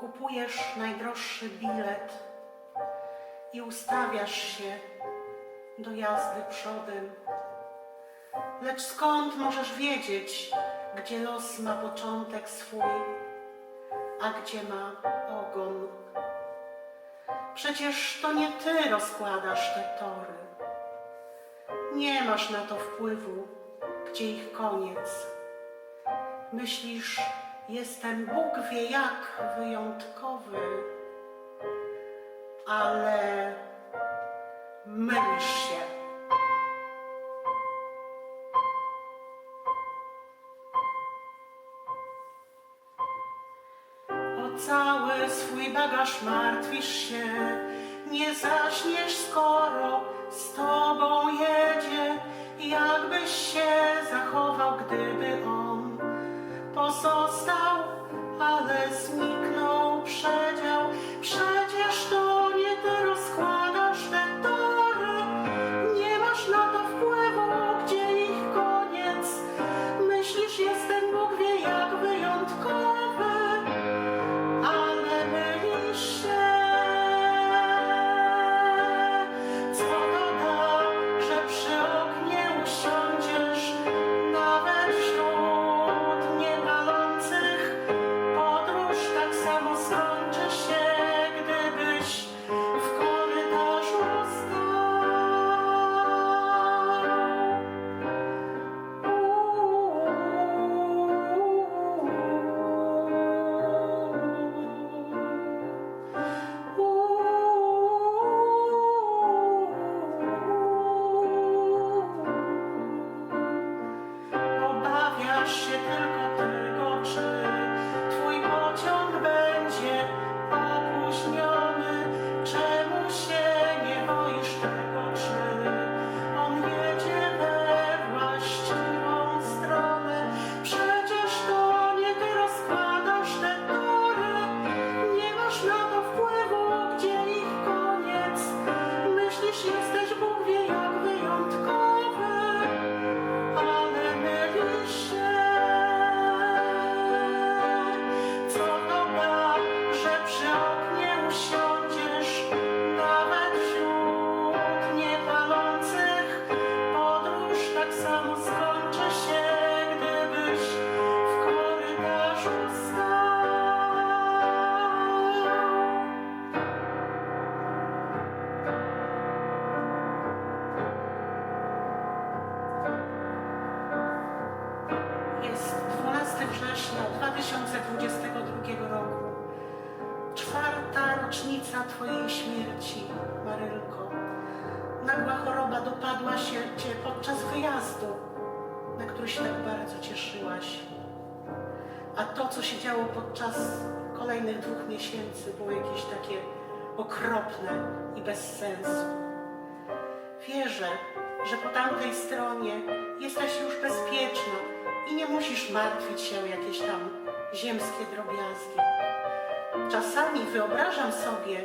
kupujesz najdroższy bilet i ustawiasz się do jazdy przodem. Lecz skąd możesz wiedzieć, gdzie los ma początek swój, a gdzie ma ogon? Przecież to nie ty rozkładasz te tory. Nie masz na to wpływu, gdzie ich koniec. Myślisz, jestem Bóg wie jak wyjątkowy, ale mylisz się. O cały swój bagaż martwisz się, nie zaśniesz skoro z tobą jedzie, września 2022 roku. Czwarta rocznica Twojej śmierci, Marylko. Nagła choroba dopadła się Cię podczas wyjazdu, na który się tak bardzo cieszyłaś. A to, co się działo podczas kolejnych dwóch miesięcy, było jakieś takie okropne i bez sensu. Wierzę, że po tamtej stronie jesteś już bezpieczna i nie musisz martwić się o jakieś tam ziemskie drobiazgi. Czasami wyobrażam sobie,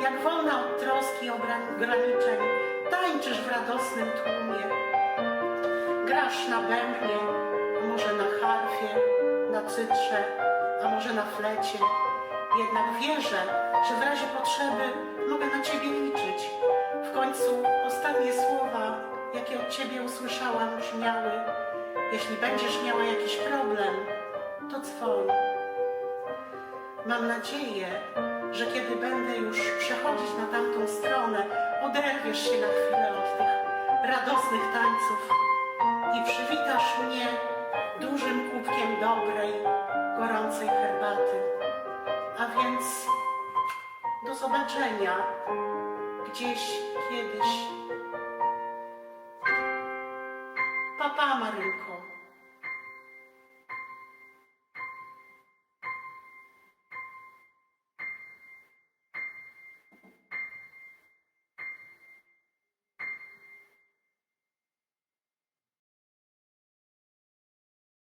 jak wolna od troski i ograniczeń tańczysz w radosnym tłumie. Grasz na bębnie, a może na harfie, na cytrze, a może na flecie. Jednak wierzę, że w razie potrzeby mogę na Ciebie liczyć. W końcu ostatnie słowa, jakie od Ciebie usłyszałam, brzmiały: Jeśli będziesz miała jakiś problem, to dzwoń. Mam nadzieję, że kiedy będę już przechodzić na tamtą stronę, oderwiesz się na chwilę od tych radosnych tańców i przywitasz mnie dużym kubkiem dobrej, gorącej herbaty. A więc do zobaczenia gdzieś kiedyś. Papa Marylko.